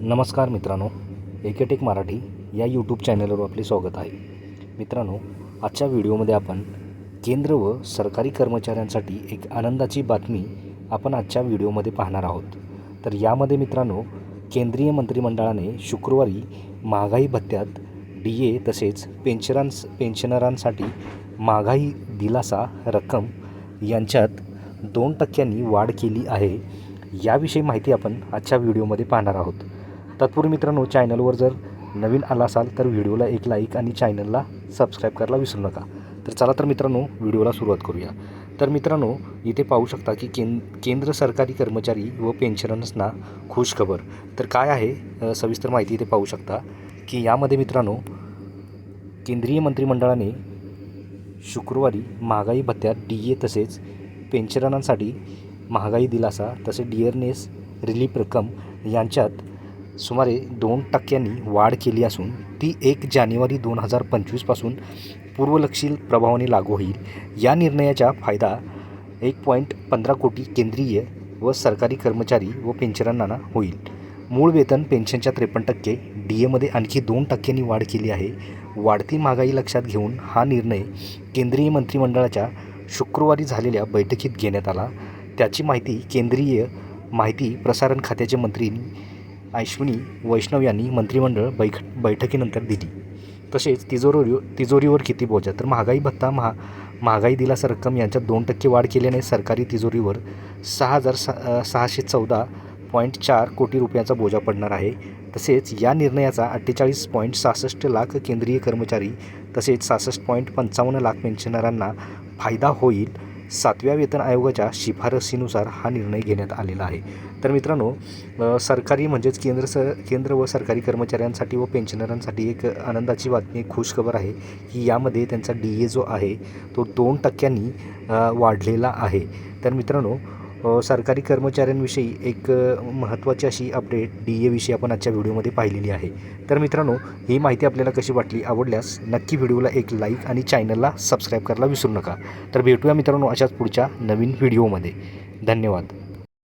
नमस्कार मित्रांनो एकेटेक मराठी या यूट्यूब चॅनलवर आपले स्वागत आहे. मित्रांनो आजच्या व्हिडिओमध्ये आपण केंद्र व सरकारी कर्मचाऱ्यांसाठी एक आनंदाची बातमी आपण आजच्या व्हिडिओमध्ये पाहणार आहोत. तर यामध्ये मित्रांनो केंद्रीय मंत्रिमंडळाने शुक्रवारी महागाई भत्त्यात डी ए तसेच पेन्शरांस पेन्शनरांसाठी महागाई दिलासा रक्कम यांच्यात दोन टक्क्यांनी वाढ केली आहे याविषयी माहिती आपण आजच्या व्हिडिओमध्ये पाहणार आहोत. तत्पूर्वी मित्रांनो चॅनलवर जर नवीन आला असाल तर व्हिडिओला एक लाईक आणि चॅनलला सबस्क्राईब करायला विसरू नका. तर चला तर मित्रांनो व्हिडिओला सुरुवात करूया. तर मित्रांनो इथे पाहू शकता की केंद केंद्र सरकारी कर्मचारी व पेन्शनर्सना खुश खबर तर काय आहे सविस्तर माहिती इथे पाहू शकता की यामध्ये मित्रांनो केंद्रीय मंत्रिमंडळाने शुक्रवारी महागाई भत्त्यात डी ए तसेच पेन्शनरांसाठी महागाई दिलासा तसेच डिअरनेस रिलीफ रक्कम यांच्यात सुमारे दोन टक्क्यांनी वाढ केली असून ती एक जानेवारी दोन हजार पंचवीसपासून पूर्वलक्षील प्रभावाने लागू होईल. या निर्णयाचा फायदा एक पॉईंट पंधरा कोटी केंद्रीय व सरकारी कर्मचारी व पेन्शनरांना होईल. मूळ वेतन पेन्शनच्या त्रेपन्न टक्के डी एमध्ये आणखी दोन टक्क्यांनी वाढ केली आहे. वाढती महागाई लक्षात घेऊन हा निर्णय केंद्रीय मंत्रिमंडळाच्या शुक्रवारी झालेल्या बैठकीत घेण्यात आला. त्याची माहिती केंद्रीय माहिती प्रसारण खात्याचे मंत्री अश्विनी वैष्णव यांनी मंत्रिमंडळ बैठ बैठकीनंतर दिली. तसेच तिजोरी तिजोरीवर किती बोजा? तर महागाई भत्ता महा महागाई दिलासा रक्कम यांच्यात दोन टक्के वाढ केल्याने सरकारी तिजोरीवर सहा हजार सा सहाशे चौदा पॉईंट चार कोटी रुपयांचा बोजा पडणार आहे. तसेच या निर्णयाचा अठ्ठेचाळीस पॉईंट सहासष्ट लाख केंद्रीय कर्मचारी तसेच सहासष्ट पॉईंट पंचावन्न लाख पेन्शनरांना फायदा होईल सातव्या वेतन आयोगाच्या शिफारसीनुसार हा निर्णय घेण्यात आलेला आहे. तर मित्रांनो सरकारी म्हणजेच केंद्र स केंद्र व सरकारी कर्मचाऱ्यांसाठी व पेन्शनरांसाठी एक आनंदाची बातमी खुश खुशखबर आहे की यामध्ये त्यांचा डी ए जो आहे तो दोन टक्क्यांनी वाढलेला आहे. तर मित्रांनो सरकारी कर्मचाऱ्यांविषयी एक महत्त्वाची अशी अपडेट डी एविषयी आपण आजच्या व्हिडिओमध्ये पाहिलेली आहे. तर मित्रांनो ही माहिती आपल्याला कशी वाटली आवडल्यास नक्की व्हिडिओला एक लाईक आणि चॅनलला सबस्क्राईब करायला विसरू नका. तर भेटूया मित्रांनो अशाच पुढच्या नवीन व्हिडिओमध्ये. धन्यवाद.